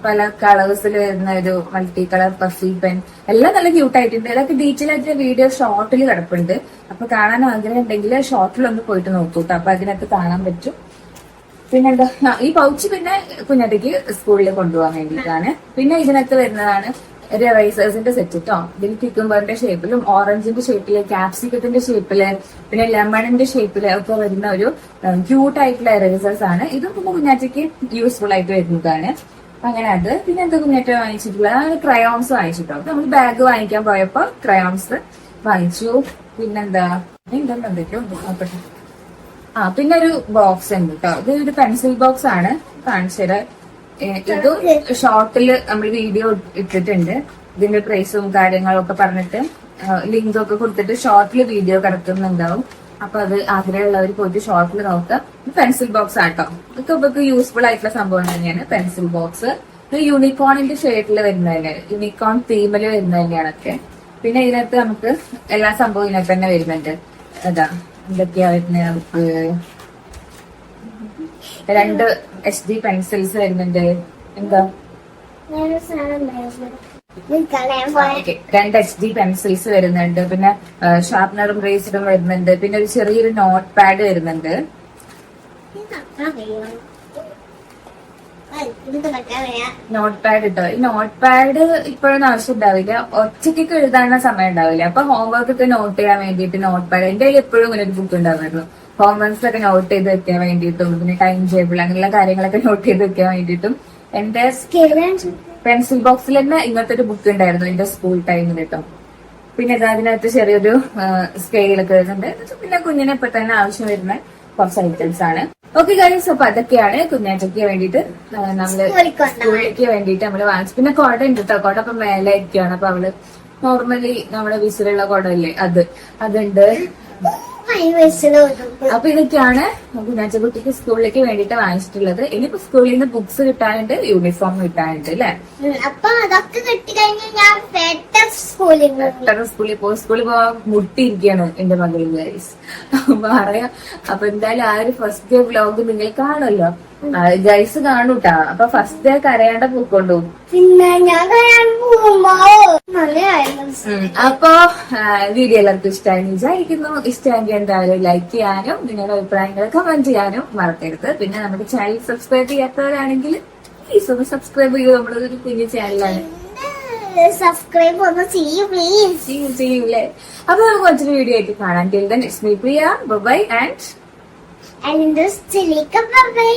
A: പല കളേഴ്സിൽ വരുന്ന ഒരു മൾട്ടി കളർ പഫി പെൻ എല്ലാം നല്ല ക്യൂട്ട് ആയിട്ടുണ്ട്. ഇതൊക്കെ ഡീറ്റെയിൽ ആയിട്ട് വീഡിയോ ഷോർട്ടിൽ കിടപ്പുണ്ട്. അപ്പൊ കാണാൻ ആഗ്രഹം ഉണ്ടെങ്കിൽ ഷോർട്ടിൽ ഒന്ന് പോയിട്ട് നോക്കൂ അപ്പൊ അതിനകത്ത് കാണാൻ പറ്റും. പിന്നെന്താ ഈ പൗച്ച് പിന്നെ കുഞ്ഞാട്ടിക്ക് സ്കൂളിൽ കൊണ്ടുപോകാൻ വേണ്ടിയിട്ടാണ്. പിന്നെ ഇതിനകത്ത് വരുന്നതാണ് റൈസേഴ്സിന്റെ സെറ്റ് കേട്ടോ ഇതിൽ ക്യൂക്കുംബറിന്റെ ഷേപ്പിലും ഓറഞ്ചിന്റെ ഷേപ്പിൽ ക്യാപ്സിക്കത്തിന്റെ ഷേപ്പിൽ പിന്നെ ലെമണിന്റെ ഷേപ്പിൽ ഒക്കെ വരുന്ന ഒരു ക്യൂട്ട് ആയിട്ടുള്ള റൈസേഴ്സ് ആണ്. ഇതും പിന്നെ കുഞ്ഞാറ്റയ്ക്ക് യൂസ്ഫുൾ ആയിട്ട് വരുന്നതാണ്. അങ്ങനെ അത്. പിന്നെ എന്താ കുഞ്ഞാറ്റ വാങ്ങിച്ചിട്ടുള്ള ക്രയോൺസ് വാങ്ങിച്ചിട്ടോ. നമ്മൾ ബാഗ് വാങ്ങിക്കാൻ പോയപ്പോ ക്രയോൺസ് വാങ്ങിച്ചു. പിന്നെന്താ? എന്തെങ്കിലും ആ പിന്നെ ഒരു ബോക്സ് ഉണ്ട് കേട്ടോ ഇത് ഒരു പെൻസിൽ ബോക്സ് ആണ്. കാണിച്ചത് ഇതും ഷോർട്ടിൽ നമ്മൾ വീഡിയോ ഇട്ടിട്ടുണ്ട്. ഇതിന്റെ പ്രൈസും കാര്യങ്ങളും ഒക്കെ പറഞ്ഞിട്ട് ലിങ്ക് ഒക്കെ കൊടുത്തിട്ട് ഷോർട്ടിൽ വീഡിയോ കിടക്കുന്നുണ്ടാവും അപ്പൊ അത് ആഗ്രഹമുള്ളവർ പോയിട്ട് ഷോർട്ടിൽ നോക്കാം പെൻസിൽ ബോക്സ് ആട്ടോ. ഇതൊക്കെ ഇവർക്ക് യൂസ്ഫുൾ ആയിട്ടുള്ള സംഭവം തന്നെയാണ്. പെൻസിൽ ബോക്സ് ഇത് യൂണിക്കോണിന്റെ ഷെയ്ഡിൽ വരുന്ന തന്നെയാണ്. യൂണിക്കോൺ തീമിൽ വരുന്ന തന്നെയാണൊക്കെ പിന്നെ ഇതിനകത്ത് നമുക്ക് എല്ലാ സംഭവം ഇതിനകത്ത് തന്നെ വരുന്നുണ്ട്. അതാ എന്തൊക്കെയാ വരുന്നത് രണ്ട് എച്ച് ഡി പെൻസിൽസ് വരുന്നുണ്ട്. എന്താ. രണ്ട് എച്ച് ഡി പെൻസിൽസ് വരുന്നുണ്ട്. പിന്നെ ഷാർപ്നറും റേസറും വരുന്നുണ്ട്. പിന്നെ ഒരു ചെറിയൊരു നോട്ട് പാഡ് വരുന്നുണ്ട്
B: ഇത് തട്ടാൻ കഴിയുമോ? ആ, ഇത് തട്ടാൻ കഴിയാ.
A: നോട്ട് പാഡ് ഇട്ടോ? ഈ നോട്ട് പാഡ് ഇപ്പോഴൊന്നും ആവശ്യം ഉണ്ടാവില്ല. ഒറ്റയ്ക്ക് എഴുതാനുള്ള സമയം ഉണ്ടാവില്ല. അപ്പൊ ഹോംവർക്ക് ഒക്കെ നോട്ട് ചെയ്യാൻ വേണ്ടിയിട്ട് നോട്ട് പാഡ് എന്റെ കയ്യിൽ എപ്പോഴും ഇങ്ങനെ ഒരു ബുക്ക് ഉണ്ടാവുമായിരുന്നു. ഹോംവർക്സ് ഒക്കെ നോട്ട് ചെയ്ത് വെക്കാൻ വേണ്ടിയിട്ടും പിന്നെ ടൈം ടേബിൾ അങ്ങനെയുള്ള കാര്യങ്ങളൊക്കെ നോട്ട് ചെയ്ത് വെക്കാൻ വേണ്ടിയിട്ടും. എന്റെ പെൻസിൽ ബോക്സിൽ തന്നെ ഇങ്ങനത്തെ ഒരു ബുക്ക് ഉണ്ടായിരുന്നു എന്റെ സ്കൂൾ ടൈമിൽ കേട്ടോ പിന്നെ അതിനകത്ത് ചെറിയൊരു സ്കെയിലൊക്കെ വരുന്നുണ്ട്. പിന്നെ കുഞ്ഞിനെ ഇപ്പൊ തന്നെ ആവശ്യം വരുന്ന കുറച്ച് ഐറ്റംസ് ആണ്. ഓക്കെ ഗൈസ് അപ്പൊ അതൊക്കെയാണ് കുഞ്ഞാറ്റയ്ക്ക് വേണ്ടിയിട്ട് ആ,
B: നമ്മൾ.
A: സ്കൂളിലേക്ക് വേണ്ടിയിട്ട് നമ്മൾ വാങ്ങിച്ചു പിന്നെ കുട ഉണ്ട് കേട്ടോ കുട അപ്പൊ മേലെ ഇരിക്കുകയാണ് അപ്പൊ അവൾ നോർമലി നമ്മുടെ വിസിലുള്ള കുട ഇല്ലേ അത്. അതുണ്ട്. അപ്പൊ ഇതൊക്കെയാണ് കുഞ്ഞാച്ച കുട്ടിക്ക് സ്കൂളിലേക്ക് വേണ്ടിട്ട് വാങ്ങിച്ചിട്ടുള്ളത്. ഇനിയിപ്പോ സ്കൂളിൽ നിന്ന് ബുക്സ് കിട്ടാനുണ്ട് യൂണിഫോം കിട്ടാനുണ്ട് അല്ലേ?
B: അപ്പൊ അതൊക്കെ കിട്ടി കഴിഞ്ഞാൽ ഞാൻ സ്കൂളിൽ
A: സ്കൂളിൽ പോകും സ്കൂളിൽ പോവാൻ മുട്ടിയിരിക്കുകയാണ് എന്റെ മകളിൽ ഗൈസ്. അപ്പൊ അറിയാം അപ്പൊ എന്തായാലും ആ ഒരു ഫസ്റ്റ് ഡേ വ്ലോഗ് നിങ്ങൾ കാണുമല്ലോ. ഗൈസ് കാണൂട്ടാ. അപ്പൊ ഫസ്റ്റ് ഡേ കരയാണ്ട പൂക്കൊണ്ടു
B: പിന്നെ ഞാൻ കരയാൻ പോകുമ്പോ.
A: അപ്പൊ വീഡിയോ എല്ലാവർക്കും ഇഷ്ടമായി വിചാരിക്കുന്നു. ഇഷ്ടമെങ്കിൽ എന്തായാലും ലൈക്ക് ചെയ്യാനും നിങ്ങളുടെ അഭിപ്രായങ്ങൾ കമന്റ് ചെയ്യാനും മറക്കരുത്. പിന്നെ നമ്മുടെ ചാനൽ സബ്സ്ക്രൈബ് ചെയ്യാത്തവരാണെങ്കിൽ പ്ലീസ് ഒന്ന് സബ്സ്ക്രൈബ് ചെയ്യൂ നമ്മുടെ ഒരു കുഞ്ഞു ചാനലാണ്
B: സബ്സ്ക്രൈബ് ഒന്ന് ചെയ്യൂ പ്ലീസ്
A: ചെയ്യും ചെയ്യൂലേ അപ്പൊ നമുക്ക് മറ്റൊരു വീഡിയോ ആയിട്ട് കാണാൻ till then it's me Priya bye and
B: അതിന്റെ ബൈ